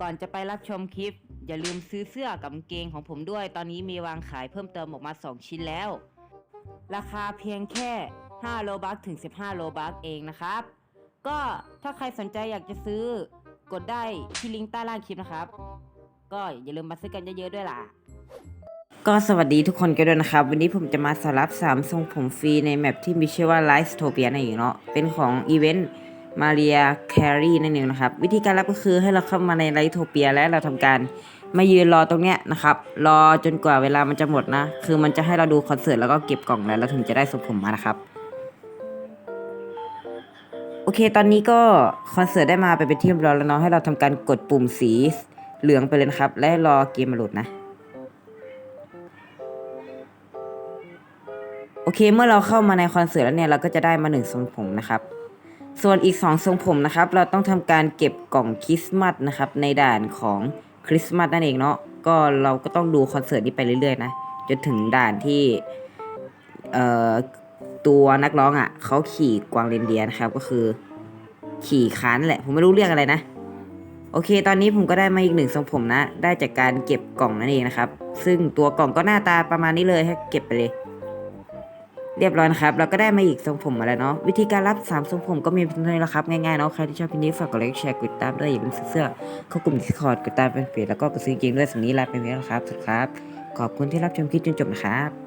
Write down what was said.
ก่อนจะไปรับชมคลิป อย่าลืมซื้อเสื้อกับเกงของผมด้วย ตอนนี้มีวางขายเพิ่มเติมออกมา 2 ชิ้นแล้ว ราคาเพียงแค่ 5 โลบัคถึง 15 โลบัคเองนะครับ ก็ถ้าใครสนใจอยากจะซื้อกดได้ที่ลิงก์ใต้ล่างคลิปนะครับ ก็อย่าลืมมาซื้อกันเยอะๆด้วยล่ะ ก็สวัสดีทุกคนกันด้วยนะครับ วันนี้ผมจะมาสรับ 3 ทรงผมฟรีในแมปที่มีชื่อว่า l i f e t o p i a นั่นเองเนาะเป็นของอีเวนต์ มาเรียแครีนั่นเองนะครับ วิธีการรับก็คือให้เราเข้ามาใน l i f e t o p i a และเราทำการมายืนรอตรงเนี้ยนะครับ รอจนกว่าเวลามันจะหมดนะ คือมันจะให้เราดูคอนเสิร์ตแล้วก็เก็บกล่องแล้วเราถึงจะได้ทรงผมมานะครับ โอเค ตอนนี้ก็คอนเสิร์ตได้มาไปเป็นที่เรียบร้อยแล้วเนาะให้เราทำการกดปุ่มสีเหลืองไปเลยนะครับ และรอเกมมาโหลดนะโอเค เมื่อเราเข้ามาในคอนเสิร์ตแล้วเนี่ยเราก็จะได้มาหนึ่งทรงผมนะครับ ส่วนอีกสองทรงผมนะครับ เราต้องทำการเก็บกล่องคริสต์มาสนะครับ ในด่านของคริสต์มาสนั่นเองเนาะก็เราก็ต้องดูคอนเสิร์ตนี้ไปเรื่อยๆนะจนถึงด่านที่เอ่อตัวนักร้องอะเขาขี่กวางเรนเดียนะครับก็คือ ขี่ค้านนแหละ ผมไม่รู้เรื่องอะไรนะ โอเค ตอนนี้ผมก็ได้มาอีกหนึ่งทรงผมนะ ได้จากการเก็บกล่องนั่นเองนะครับ ซึ่งตัวกล่องก็หน้าตาประมาณนี้เลยให้เก็บไปเลย เรียบร้อยนะครับ เราก็ได้มาอีกทรงผมมาแล้วเนาะวิธีการรับ 3 ทรงผมก็มีเพียงเท่านี้แหละครับ ง่ายๆเนาะใครที่ชอบคลิปนี้ฝากกดไลค์แชร์กดติดตามด้วยอย่าลืมซื้อเสื้อเข้ากลุ่ม Discord กดตามเป็นเพจแล้วก็กดซื้อจริงด้วยสำนี้ลาไปเพียงแล้วครับสุดครับ ขอบคุณที่รับชมคลิปจนจบนะครับ